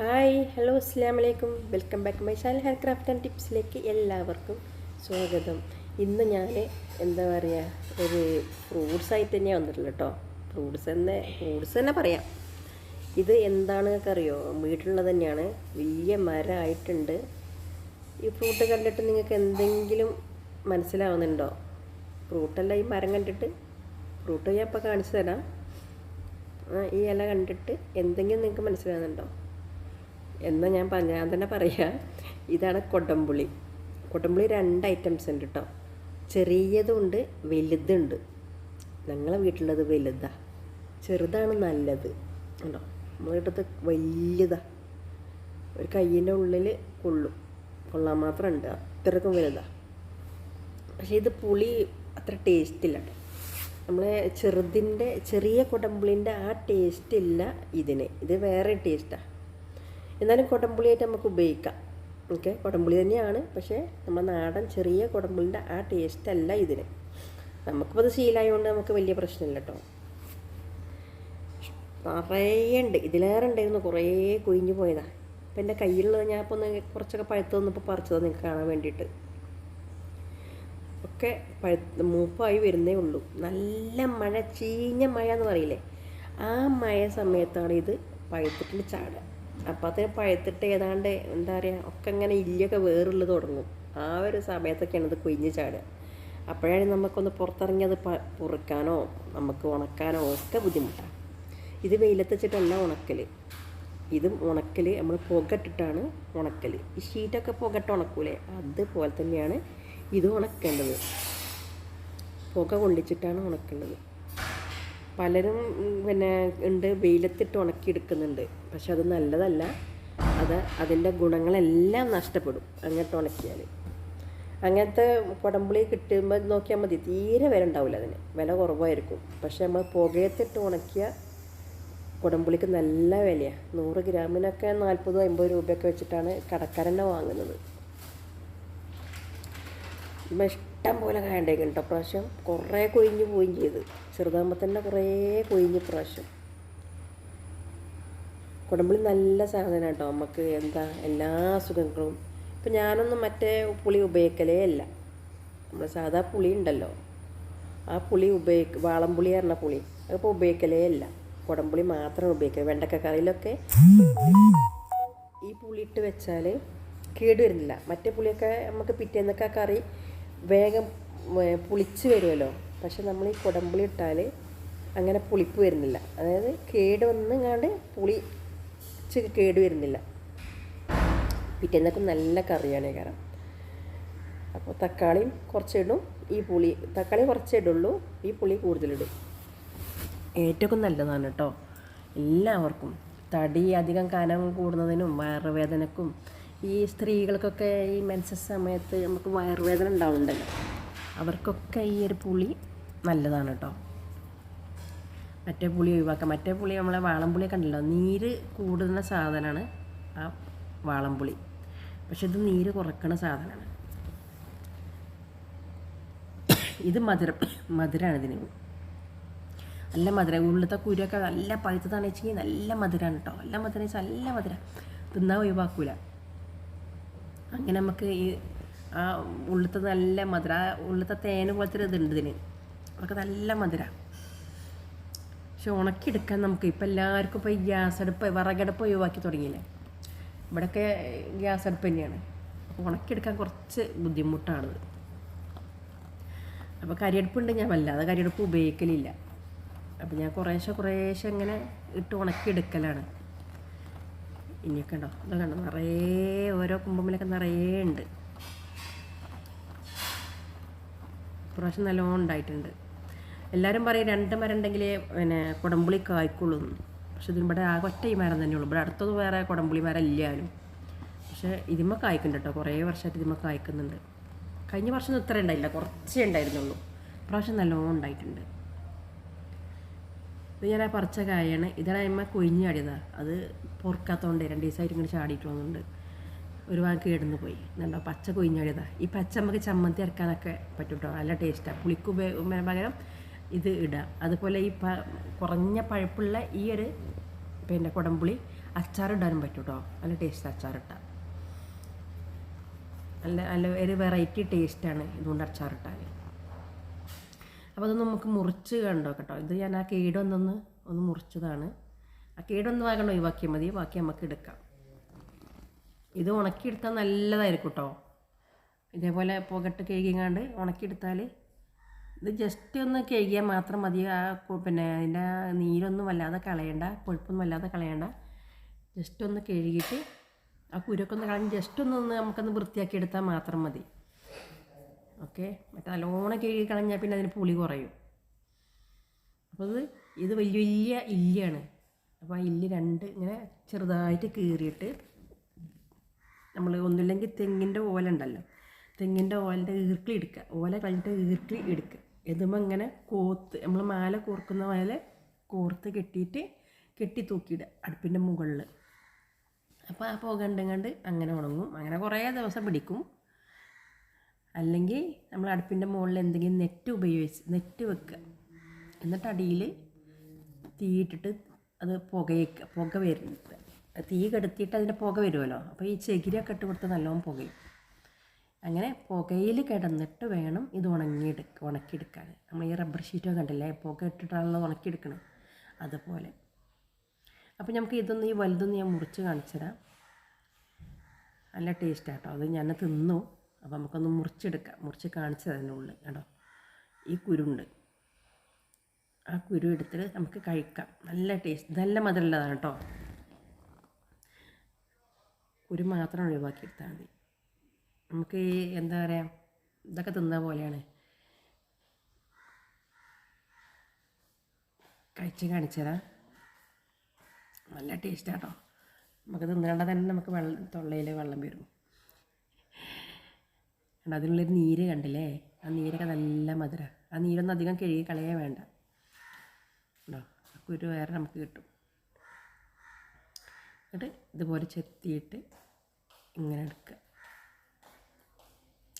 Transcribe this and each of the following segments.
Hi hello അസ്സാം വലൈക്കും welcome back my channel hand craft and ടിപ്സിലേക്ക് എല്ലാവർക്കും സ്വാഗതം. ഇന്ന് ഞാൻ എന്താ പറയുക ഒരു ഫ്രൂട്ട്സ് ആയിട്ട് തന്നെയാണ് വന്നിട്ടുള്ളത് കേട്ടോ ഫ്രൂട്ട്സ് തന്നെ ഫ്രൂട്ട്സ് തന്നെ പറയാം. ഇത് എന്താണെന്നൊക്കെ അറിയോ? വീട്ടിലുള്ളത് തന്നെയാണ്. വലിയ മരമായിട്ടുണ്ട് ഈ ഫ്രൂട്ട് കണ്ടിട്ട് നിങ്ങൾക്ക് എന്തെങ്കിലും മനസ്സിലാവുന്നുണ്ടോ? ഫ്രൂട്ടല്ല ഈ മരം കണ്ടിട്ട്. ഫ്രൂട്ട് ഞാൻ ഇപ്പോൾ കാണിച്ചു തരാം. ഈ ഇല കണ്ടിട്ട് എന്തെങ്കിലും നിങ്ങൾക്ക് മനസ്സിലാകുന്നുണ്ടോ എന്നാൽ ഞാൻ പറഞ്ഞ ഞാൻ തന്നെ പറയാം. ഇതാണ് കൊടംപുളി. കൊടംപുളി രണ്ട് ഐറ്റംസ് ഉണ്ട് കേട്ടോ ചെറിയതുണ്ട് വലുതുണ്ട്. ഞങ്ങളെ വീട്ടിലുള്ളത് വലുതാ. ചെറുതാണ് നല്ലത്. കേട്ടോ നമ്മളെ വീട്ടത്ത് ഒരു കയ്യിന്റെ ഉള്ളിൽ കൊള്ളും. കൊള്ളാൻ മാത്രം ഉണ്ട് അത്രക്കും വലുതാ. പക്ഷേ ഇത് പുളി അത്ര ടേസ്റ്റില്ല നമ്മളെ ചെറുതിന്റെ ചെറിയ കൊടംപുളിന്റെ ആ ടേസ്റ്റ് ഇല്ല ഇതിന്. ഇത് വേറെ ടേസ്റ്റാണ് എന്നാലും കൊടംപുളിയായിട്ട് നമുക്ക് ഉപയോഗിക്കാം. ഓക്കെ? കൊടംപുളി തന്നെയാണ്. പക്ഷേ നമ്മുടെ നാടൻ ചെറിയ കൊടംപുളിന്റെ ആ ടേസ്റ്റ് അല്ല ഇതിന്. നമുക്കിപ്പോൾ അത് ശീലമായതുകൊണ്ട് നമുക്ക് വലിയ പ്രശ്നമില്ല കേട്ടോ നിറയെ ഉണ്ട് ഇതിലേറെ ഉണ്ടായിരുന്നു കുറേ കുഴിഞ്ഞു പോയതാണ് ഇപ്പം എന്റെ കയ്യിലുള്ളത് ഞാൻ ഇപ്പോൾ ഒന്ന് കുറച്ചൊക്കെ പഴുത്ത് വന്നപ്പോൾ പറിച്ചതാണ് നിങ്ങൾക്ക് കാണാൻ വേണ്ടിയിട്ട്. ഒക്കെ പഴുത്ത് മൂപ്പായി വരുന്നേ ഉള്ളൂ. നല്ല മഴ ചീഞ്ഞ മഴ എന്ന് പറയില്ലേ? ആ മഴ സമയത്താണ് ഇത് പഴുത്തിട്ട് ചാടുക അപ്പം അത് പഴുത്തിട്ട് ഏതാണ്ട് എന്താ പറയുക ഒക്കെ ഇങ്ങനെ ഇല്ലൊക്കെ വേറുള്ളത് തുടങ്ങും. ആ ഒരു സമയത്തൊക്കെയാണ് ഇത് കൊയിഞ്ഞ് ചാടുക. അപ്പോഴാണ് നമുക്കൊന്ന് പുറത്തിറങ്ങി അത് പൊറുക്കാനോ നമുക്ക് ഉണക്കാനോ ഒക്കെ ബുദ്ധിമുട്ടാണ് ഇത് വെയിലത്ത് വെച്ചിട്ടല്ല ഉണക്കൽ ഇതും ഉണക്കൽ നമ്മൾ പുകട്ടിട്ടാണ് ഉണക്കൽ ഈ ഷീറ്റൊക്കെ പുകട്ട് ഉണക്കൂലേ? അതുപോലെ തന്നെയാണ് ഇത് ഉണക്കേണ്ടത്. പുക കൊള്ളിച്ചിട്ടാണ് ഉണക്കേണ്ടത്. പലരും പിന്നെ ഉണ്ട് വെയിലത്തിട്ട് ഉണക്കിയെടുക്കുന്നുണ്ട്. പക്ഷെ അത് നല്ലതല്ല. അത് അതിന്റെ ഗുണങ്ങളെല്ലാം നഷ്ടപ്പെടും അങ്ങനത്തെ ഉണക്കിയാൽ അങ്ങനത്തെ കുടംപുളി കിട്ടുമ്പോൾ നോക്കിയാൽ മതി തീരെ വില ഉണ്ടാവില്ല അതിന്. വില കുറവായിരിക്കും. പക്ഷെ നമ്മൾ പുകയത്തിട്ട് ഉണക്കിയ കുടംപുളിക്ക് നല്ല വിലയാണ് നൂറ് ഗ്രാമിനൊക്കെ നാൽപ്പതോ അമ്പത് രൂപയൊക്കെ വെച്ചിട്ടാണ് കടക്കാരനെ വാങ്ങുന്നത്. ഇഷ്ടം പോലെ കാണ്ടേക്കും കേട്ടോ. പ്രാവശ്യം കുറേ കൊഴിഞ്ഞ് പോവുകയും ചെയ്ത്. ചെറുതാകുമ്പോൾ തന്നെ കുറേ കൊഴിഞ്ഞ് പ്രാവശ്യം. കുടമ്പളി നല്ല സാധനം കേട്ടോ. നമുക്ക് എന്താ എല്ലാ അസുഖങ്ങളും. ഇപ്പം ഞാനൊന്നും മറ്റേ പുളി ഉപയോഗിക്കലേ അല്ല. നമ്മൾ സാധാ പുളി ഉണ്ടല്ലോ. ആ പുളി ഉപയോഗിക്ക വാളംപുളി പറഞ്ഞ പുളി അതിപ്പോൾ ഉപയോഗിക്കലേ അല്ല. കുടമ്പുളി മാത്രം ഉപയോഗിക്കുക വെണ്ടക്ക കറിയിലൊക്കെ ഈ പുളി ഇട്ട് വെച്ചാൽ കേടുവരുന്നില്ല മറ്റേ പുളിയൊക്കെ നമുക്ക് പിറ്റേന്നൊക്കെ കറി വേഗം പുളിച്ച് വരുമല്ലോ. പക്ഷെ നമ്മൾ ഈ കുടമ്പുളി ഇട്ടാൽ അങ്ങനെ പുളിപ്പ് വരുന്നില്ല. അതായത് കേട് വന്നിങ്ങാണ്ട് പുളിച്ച് കേട് വരുന്നില്ല. പിറ്റേന്നൊക്കെ നല്ല കറിയാണ് കാരണം അപ്പോൾ തക്കാളിയും കുറച്ചിടും. ഈ പുളി തക്കാളി കുറച്ചേ ഇടുള്ളൂ. ഈ പുളി കൂടുതലിടും. ഏറ്റവും നല്ലതാണ് കേട്ടോ. എല്ലാവർക്കും തടി അധികം കനം കൂടുന്നതിനും വയറുവേദനക്കും ഈ സ്ത്രീകൾക്കൊക്കെ ഈ മെൻസസ് സമയത്ത് നമുക്ക് വയറുവേദന ഉണ്ടാവുന്നുണ്ടല്ലോ. അവർക്കൊക്കെ ഈ ഒരു പുളി നല്ലതാണ് കേട്ടോ. മറ്റേ പുളി ഒഴിവാക്കാം. മറ്റേ പുളി നമ്മളെ വാളംപുളി കണ്ടല്ലോ നീര് കൂടുന്ന സാധനമാണ് ആ വാളംപുളി. പക്ഷെ ഇത് നീര് കുറക്കുന്ന സാധനമാണ്. ഇത് മധുരം. മധുരമാണ് ഇതിന്. നല്ല മധുരം. ഉള്ളിലത്തെ കുരുവൊക്കെ നല്ല പഴുത്തതാണെന്ന് വെച്ചെങ്കിൽ നല്ല മധുരമാണ് കേട്ടോ. നല്ല മധുരം വെച്ചാൽ നല്ല മധുരം. തിന്നാൻ ഒഴിവാക്കൂല. അങ്ങനെ നമുക്ക് ഈ ആ ഉള്ളത്തെ നല്ല മധുര ആ ഉള്ളത്തെ തേന് പോലത്തെ ഇതുണ്ട് ഇതിന്. അതൊക്കെ നല്ല മധുര. പക്ഷെ ഉണക്കിയെടുക്കാൻ നമുക്ക് ഇപ്പം എല്ലാവർക്കും ഇപ്പോൾ ഈ ഗ്യാസ് അടുപ്പ് വിറകടുപ്പ് ഒഴിവാക്കി തുടങ്ങിയില്ലേ? ഇവിടെയൊക്കെ ഗ്യാസ് അടുപ്പ് തന്നെയാണ് ഉണക്കിയെടുക്കാൻ കുറച്ച് ബുദ്ധിമുട്ടാണത്. അപ്പോൾ കരിയടുപ്പുണ്ട് ഞാൻ വല്ലാതെ കരിയടുപ്പ് ഉപയോഗിക്കലില്ല. അപ്പോൾ ഞാൻ കുറേശ്ശെ കുറേശ്ശെ ഇങ്ങനെ ഇട്ട് ഉണക്കിയെടുക്കലാണ്. ഇനിയൊക്കെ ഉണ്ടോ അത് കണ്ടോ? നിറയെ ഓരോ കുമ്പമ്പിലൊക്കെ നിറയെ ഉണ്ട്. പ്രാവശ്യം നല്ലോണം ഉണ്ടായിട്ടുണ്ട്. എല്ലാവരും പറയും രണ്ട് മരം ഉണ്ടെങ്കിലേ പിന്നെ കുടംപുളി കായ്ക്കുള്ളൂ. പക്ഷെ ഇതിന് ഇവിടെ ആകെ ഒറ്റ ഈ മരം തന്നെയുള്ളൂ ഇവിടെ അടുത്തത് വേറെ കുടംപുളി മരം ഇല്ലാലും പക്ഷേ ഇതിമ്മ കായ്ക്കുന്നുണ്ട് കേട്ടോ. കുറേ വർഷമായിട്ട് ഇതിമ്മ കായ്ക്കുന്നുണ്ട്. കഴിഞ്ഞ വർഷം ഇത്ര ഉണ്ടായില്ല. കുറച്ചേ ഉണ്ടായിരുന്നുള്ളൂ. പ്രാവശ്യം നല്ലോണം ഉണ്ടായിട്ടുണ്ട്. ഇത് ഞാൻ ആ പറിച്ച കായാണ്. ഇതാണ് അമ്മ ചാടിയതാണ് അത് പൊറുക്കാത്തതുകൊണ്ട് രണ്ട് ദിവസമായിട്ട് ഇങ്ങനെ ചാടിയിട്ട് വന്നിട്ടുണ്ട്. ഒരു വാങ്ങി കേടുന്ന് പോയി. എന്താ പച്ച കൊഴിഞ്ഞാടിയതാണ് ഈ പച്ച നമുക്ക് ചമ്മന്തി ഇറക്കാനൊക്കെ പറ്റും കേട്ടോ നല്ല ടേസ്റ്റാണ് പുളിക്ക് ഉപയോഗ പകരം ഇത് ഇടുക അതുപോലെ ഈ കുറഞ്ഞ പഴുപ്പുള്ള ഈ ഒരു പിന്നെ കുടംപുളി അച്ചാറിടാനും പറ്റും കേട്ടോ നല്ല ടേസ്റ്റ് അച്ചാറിട്ടാൽ നല്ല നല്ല ഒരു വെറൈറ്റി ടേസ്റ്റാണ് ഇതുകൊണ്ട് അച്ചാറിട്ടാൽ അപ്പോൾ അത് നമുക്ക് മുറിച്ച് കണ്ടോ കേട്ടോ. ഇത് ഞാൻ ആ കേടൊന്നൊന്ന് ഒന്ന് മുറിച്ചതാണ്. ആ കേടൊന്ന് വാങ്ങണം ഒഴിവാക്കിയാൽ മതി. ബാക്കി നമുക്ക് എടുക്കാം. ഇത് ഉണക്കിയെടുത്താൽ നല്ലതായിരിക്കും കേട്ടോ. ഇതേപോലെ പുകട്ട് കഴുകിങ്ങാണ്ട് ഉണക്കിയെടുത്താൽ ഇത് ജസ്റ്റ് ഒന്ന് കഴുകിയാൽ മാത്രം മതി. ആ പിന്നെ അതിന്റെ നീരൊന്നും വല്ലാതെ കളയണ്ട. കൊഴുപ്പൊന്നും വല്ലാതെ കളയണ്ട. ജസ്റ്റ് ഒന്ന് കഴുകിയിട്ട് ആ കുരൊക്കെ ഒന്ന് കളഞ്ഞ് ജസ്റ്റ് ഒന്ന് നമുക്കൊന്ന് വൃത്തിയാക്കി എടുത്താൽ മാത്രം മതി. ഓക്കെ? മറ്റേ നല്ലോണം കഴുകി കളഞ്ഞാൽ പിന്നെ അതിന് പുളി കുറയും. അപ്പോൾ ഇത് ഇത് വലിയ വലിയ ഇല്ലിയാണ്. അപ്പോൾ ആ ഇല്ലി രണ്ട് ഇങ്ങനെ ചെറുതായിട്ട് കീറിയിട്ട് നമ്മൾ ഒന്നുമില്ലെങ്കിൽ തെങ്ങിന്റെ ഓല ഉണ്ടല്ലോ. തെങ്ങിന്റെ ഓലന്റെ ഈർക്കിളി എടുക്കുക ഓല കഴിഞ്ഞിട്ട് ഈർക്കിളി എടുക്കുക എതുമ്പോൾ ഇങ്ങനെ കോത്ത് നമ്മൾ മാല കോർക്കുന്ന പോലെ കോർത്ത് കെട്ടിയിട്ട് കെട്ടി തൂക്കിയിടുക. അടുപ്പിന്റെ മുകളിൽ അപ്പോൾ ആ പുക അങ്ങനെ ഉണങ്ങും. അങ്ങനെ കുറേ ദിവസം പിടിക്കും. അല്ലെങ്കിൽ നമ്മൾ അടുപ്പിന്റെ മുകളിൽ എന്തെങ്കിലും നെറ്റ് ഉപയോഗിച്ച് നെറ്റ് വെക്കുക. എന്നിട്ട് അടിയിൽ തീയിട്ടിട്ട് അത് പുകയ്ക്കുക പുക വരുന്നത് തീ കെടുത്തിയിട്ട് അതിന്റെ പുക വരുമല്ലോ. അപ്പോൾ ഈ ചകിരിയൊക്കെ ഇട്ട് കൊടുത്ത് നല്ലോണം പുകയും. അങ്ങനെ പുകയിൽ കിടന്നിട്ട് വേണം ഇത് ഉണങ്ങിയെടുക്കുക ഉണക്കിയെടുക്കാൻ. നമ്മൾ ഈ റബ്ബർ ഷീറ്റൊക്കെ കണ്ടില്ലേ? പുക ഇട്ടിട്ടാണല്ലോ ഉണക്കിയെടുക്കണം അതുപോലെ. അപ്പോൾ നമുക്ക് ഇതൊന്ന് ഈ വലുതൊന്ന് ഞാൻ മുറിച്ച് കാണിച്ചു തരാം നല്ല ടേസ്റ്റാട്ടോ. അത് ഞാൻ തിന്നു. അപ്പോൾ നമുക്കൊന്ന് മുറിച്ചെടുക്കാം. മുറിച്ച് കാണിച്ചത് ഉള്ളു കേട്ടോ ഈ കുരുണ്ട്. ആ കുരു എടുത്തിട്ട് നമുക്ക് കഴിക്കാം. നല്ല ടേസ്റ്റ്. നല്ല മധുരമുള്ളതാണ് കേട്ടോ. കുരു മാത്രം ഒഴിവാക്കി എടുത്താൽ മതി. നമുക്ക് ഈ എന്താ പറയുക ഇതൊക്കെ തിന്ന പോലെയാണ്. കഴിച്ച് കാണിച്ചതാ. നല്ല ടേസ്റ്റാണ് ആട്ടോ നമുക്ക് തിന്നേണ്ട തന്നെ നമുക്ക് വെള്ളം തൊള്ളയിൽ വെള്ളം വരും. കണ്ടോ? അതിനുള്ളൊരു നീര് കണ്ടില്ലേ? ആ നീരൊക്കെ നല്ല മധുര. ആ നീരൊന്നും അധികം കഴുകി കളയേ വേണ്ട. ഉണ്ടോ ആ കുരു വേറെ നമുക്ക് കിട്ടും. എന്നിട്ട് ഇതുപോലെ ചെത്തിയിട്ട് ഇങ്ങനെ എടുക്കുക.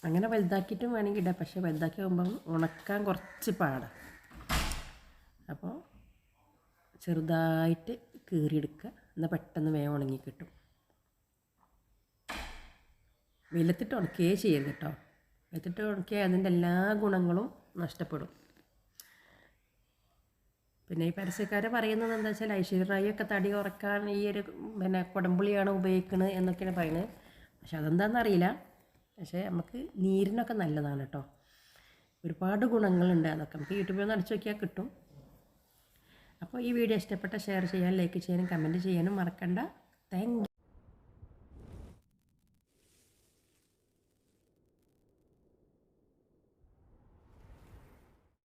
അങ്ങനെ വലുതാക്കിയിട്ടും വേണമെങ്കിൽ ഇടാം. പക്ഷേ വലുതാക്കി ആകുമ്പം ഉണക്കാൻ കുറച്ച് പാടാണ് അപ്പോൾ ചെറുതായിട്ട് കീറിയെടുക്കുക. എന്നാൽ പെട്ടെന്ന് വേഗം ഉണങ്ങി കിട്ടും. വെയിലത്തിട്ട് ഉണക്കുകയേ ചെയ്യരുത് കേട്ടോ വെയിലത്തിട്ട് ഉണക്കിയാൽ അതിന്റെ എല്ലാ ഗുണങ്ങളും നഷ്ടപ്പെടും. പിന്നെ ഈ പരസ്യക്കാരെ പറയുന്നത് എന്താ വെച്ചാൽ ഐശ്വര്യ ഒക്കെ തടി കുറയ്ക്കാൻ ഈ ഒരു പിന്നെ കുടംപുളിയാണ് ഉപയോഗിക്കുന്നത് എന്നൊക്കെയാണ് പറയുന്നത്. പക്ഷെ അതെന്താണെന്ന് അറിയില്ല. പക്ഷേ നമുക്ക് നീരിനൊക്കെ നല്ലതാണ് കേട്ടോ ഒരുപാട് ഗുണങ്ങളുണ്ട് അതൊക്കെ. നമുക്ക് യൂട്യൂബിൽ നിന്ന് അടിച്ചു നോക്കിയാൽ കിട്ടും. അപ്പോൾ ഈ വീഡിയോ ഇഷ്ടപ്പെട്ട ഷെയർ ചെയ്യാൻ ലൈക്ക് ചെയ്യാനും കമന്റ് ചെയ്യാനും മറക്കണ്ട. താങ്ക്